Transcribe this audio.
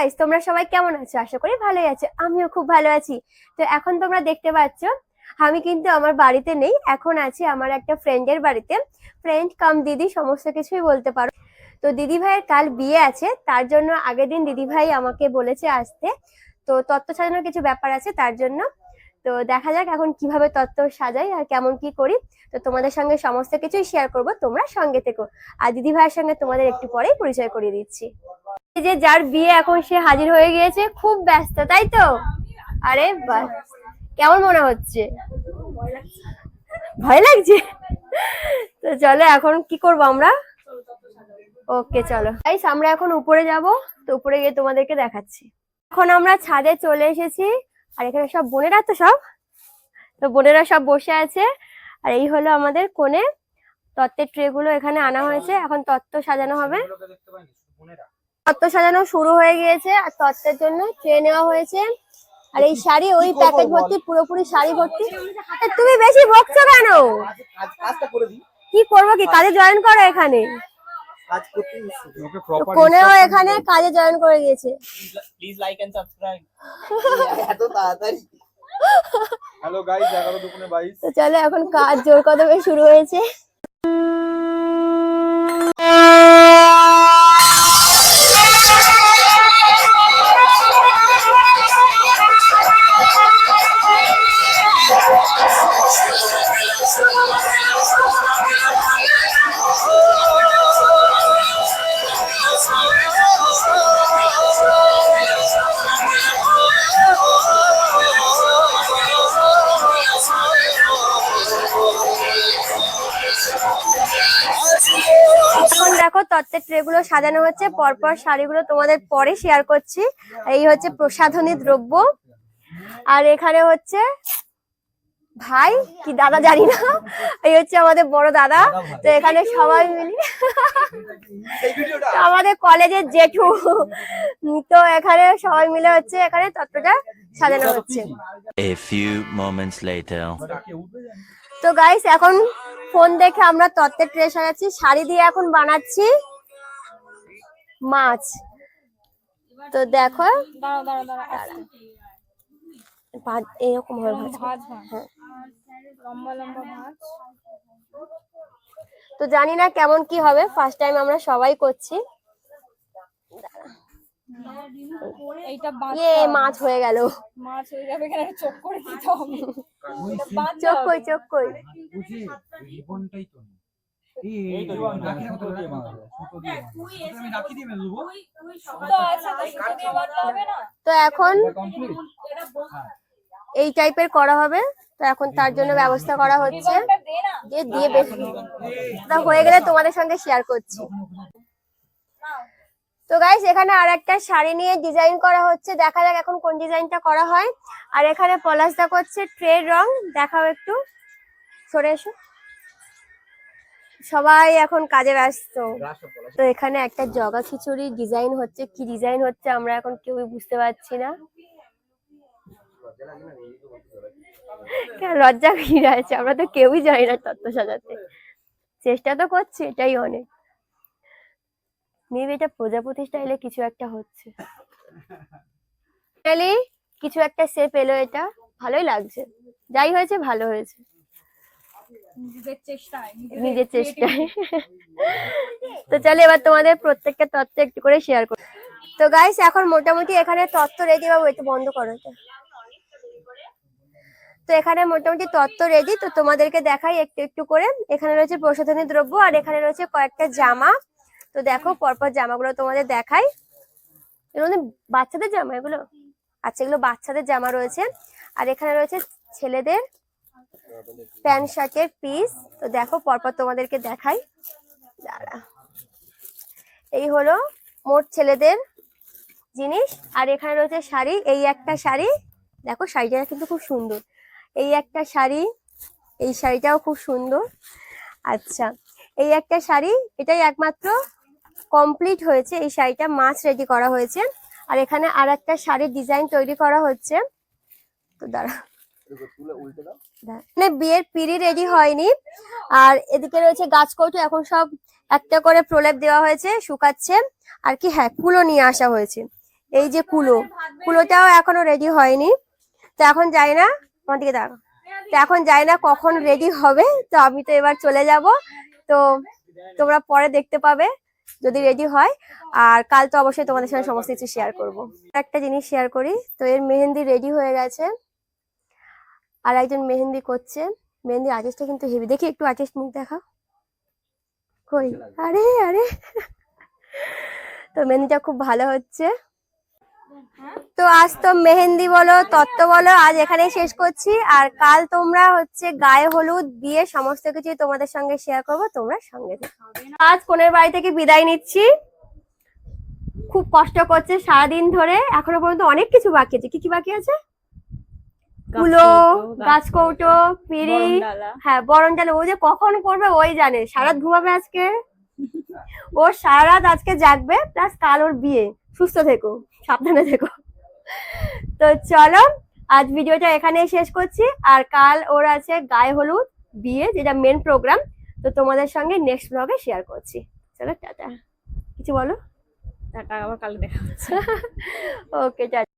Guys তোমরা সবাই কেমন আছো? আশা করি ভালোই আছো। আমিও খুব ভালো আছি। তো এখন তোমরা দেখতে পাচ্ছ, আমি কিন্তু আমার বাড়িতে নেই, এখন আছি আমার একটা ফ্রেন্ডের বাড়িতে। ফ্রেন্ড কাম, দিদি, সমস্ত কিছুই বলতে পারো। তো দিদি ভাইয়ের কাল বিয়ে আছে, তার জন্য আগের দিন দিদি ভাই আমাকে বলেছে আসতে। তো তত্ত্ব সাজানোর কিছু ব্যাপার আছে তার জন্য। তো দেখা যাক এখন কীভাবে তত্ত্ব সাজাই আর কেমন কি করি। তো তোমাদের সঙ্গে সমস্ত কিছুই শেয়ার করব, তোমরা সঙ্গে থেকো। আর দিদি ভাইয়ের সঙ্গে তোমাদের একটু পরেই পরিচয় করিয়ে দিচ্ছি। যে যার বিয়ে এখন সে হাজির হয়ে গিয়েছে, খুব ব্যস্ত, তাই তো? আরে বাহ, কেমন মনে হচ্ছে? ভয় লাগছে? তো চলো এখন কি করব আমরা? ওকে, চলো। গাইস আমরা এখন উপরে যাব, তো উপরে গিয়ে তোমাদেরকে দেখাচ্ছি। এখন আমরা ছাদে চলে এসেছি, আর এখানে সব বোনেরা তো সব? তো বোনেরা সব বসে আছে, আর এই হলো আমাদের কোণে। তত্ত্বের ট্রে গুলো এখানে আনা হয়েছে, এখন তত্ত্ব সাজানো হবে। তত্ত্ব সাজানো শুরু হয়ে গিয়েছে আর তত্ত্বের জন্য ট্রে নেওয়া হয়েছে। আর এই শাড়ি ওই প্যাকেট ভর্তি পুরোপুরি শাড়ি ভর্তি। তুমি বেশি বকছো কেন? কি করব কি কাজে জয়েন করো এখানে? কোনেও এখানে কাজে জয়েন করে গিয়েছে। প্লিজ লাইক এন্ড সাবস্ক্রাইব এত তাড়াতাড়ি। হ্যালো গাইস 11 দুপুরে 22 তো চলো এখন কাজ জোর কদমে শুরু হয়েছে। এখন দেখো তত্ত্বের ট্রে গুলো সাজানো হচ্ছে পরপর শাড়িগুলো তোমাদের পরে শেয়ার করছি। এই হচ্ছে প্রসাধনী দ্রব্য। আর এখানে হচ্ছে ভাই কি দাদা জানি না এই হচ্ছে আমাদের বড় দাদা। তো এখানে সবাই মিলে আমাদের কলেজের জেঠু। তো এখানে সবাই মিলে হচ্ছে এখানে তত্ত্বটা সাজানো হচ্ছে. তো গাইস এখন ফোন দেখে আমরা তত্ত্বের ট্রে আছি শাড়ি দিয়ে এখন বানাচ্ছি মাছ। তো দেখো। এরকম। ভাজ। হ্যাঁ। লম্বা লম্বা ভাজ। তো জানি না কেমন কি হবে ফার্স্ট টাইম আমরা সবাই করছি। ইয়ে। মাছ হয়ে গেল। মাছ হয়ে যাবে চোখ করে দিতে হবে। চোখ। কই চোখ কই? তো নেই। দেবো সুতো আছে তো তো এখন এই টাইপের করা হবে তো এখন তার জন্য ব্যবস্থা করা হচ্ছে। না। দিয়ে তা হয়ে গেলে তোমাদের সঙ্গে শেয়ার করছি। তো গাইস এখানে আর একটা শাড়ি নিয়ে ডিজাইন করা হচ্ছে। দেখা যাক এখন কোন ডিজাইনটা করা হয়। আর এখানে পলাশদা করছে ট্রের রং। দেখাও একটু। সরে এসো। সবাই এখন কাজে ব্যস্ত। তো এখানে একটা জগা খিচুড়ি ডিজাইন হচ্ছে। কি ডিজাইন হচ্ছে আমরা এখন কেউই বুঝতে পারছি না। লজ্জা ভিড় আছে? আমরা তো কেউই জানি না তত্ত্ব সাজাতে। চেষ্টা তো করছি এটাই অনেক। মেবি এটা প্রজাপতি স্টাইলে কিছু একটা হচ্ছে। কিছু একটা শেপ এলো এটা? ভালোই লাগছে। যাই হয়েছে ভালো হয়েছে। নিজের চেষ্টায়। তো চলে এবার তোমাদের প্রত্যেকটা তত্ত্ব একটু করে শেয়ার করি। তো গাইস এখন মোটামুটি এখানে তত্ত্ব রেডি বাবু একটু বন্ধ করো তো। এখানে মোটামুটি তত্ত্ব রেডি তো তোমাদেরকে দেখাই একটু একটু করে। এখানে রয়েছে প্রসাধনী দ্রব্য আর এখানে রয়েছে কয়েকটা জামা। তো দেখো পরপর জামাগুলো তোমাদের দেখাই। এর বাচ্চাদের জামা এগুলো? আচ্ছা এগুলো বাচ্চাদের জামা রয়েছে। আর এখানে রয়েছে ছেলেদের প্যান্ট শার্টের পিস তো দেখো, পরপর তোমাদেরকে দেখাই। দাঁড়া। এই হলো মোট ছেলেদের জিনিস। আর এখানে রয়েছে শাড়ি। এই একটা শাড়ি, দেখো, শাড়িটা কিন্তু খুব সুন্দর। এই একটা শাড়ি, এই শাড়িটাও খুব সুন্দর। আচ্ছা এই একটা শাড়ি, এটাই একমাত্র কমপ্লিট হয়েছে। এই শাড়িটা মাছ রেডি করা হয়েছে। আর এখানে আর একটা শাড়ির ডিজাইন তৈরি করা হচ্ছে। তো দাঁড়া। মানে বিয়ের পিড়ি রেডি হয়নি। আর এদিকে রয়েছে গাছ কৌটো, এখন সব একটা করে প্রলেপ দেওয়া হয়েছে, শুকাচ্ছে। আর কি হ্যাঁ কুলো নিয়ে আসা হয়েছে। এই যে কুলো, কুলোটাও এখনও রেডি হয়নি। তো এখন যাই না, আমার দিকে দাঁড়াও। তো এখন যাই না, কখন রেডি হবে, তো আমি তো এবার চলে যাব। তো তোমরা পরে দেখতে পাবে, যদি রেডি হয়। আর কাল তো অবশ্যই তোমাদের সঙ্গে সমস্ত কিছু শেয়ার করব। একটা জিনিস শেয়ার করি, তো এর মেহেন্দি রেডি হয়ে গেছে। আর একজন মেহেন্দি করছে। মেহেন্দি আর্টিস্টটা কিন্তু হেভি দেখি একটু আর্টিস্ট মুখ দেখা কই? আরে আরে। তো মেহেন্দিটা খুব ভালো হচ্ছে। তো আজ তো মেহেন্দি বলো তত্ত্ব বলো আজ এখানেই শেষ করছি। আর কাল তোমরা হচ্ছে গায়ে হলুদ বিয়ে সমস্ত কিছু তোমাদের সঙ্গে শেয়ার করব তোমরা সঙ্গে আজ কোনের বাড়ি থেকে বিদায় নিচ্ছি। খুব কষ্ট করছে সারাদিন ধরে। এখনও পর্যন্ত অনেক কিছু বাকি আছে। কি কি বাকি আছে? কুলো গাছ কৌটো পিড়ি হ্যাঁ বরণ ডালে। ও যে কখন করবে ওই জানে সারা রাত ঘুমাবে আজকে? ও সারা রাত আজকে জাগবে প্লাস কাল ওর বিয়ে। সুস্থ থেকো সাবধানে থেকো। তো চলো আজ ভিডিওটা এখানেই শেষ করছি। আর কাল ওর আছে গায়ে হলুদ বিয়ে যেটা মেন প্রোগ্রাম তো তোমাদের সঙ্গে নেক্সট ব্লগে শেয়ার করছি। চলো টাটা। কিছু বলো? টাটা আবার কাল দেখা ওকে টাটা।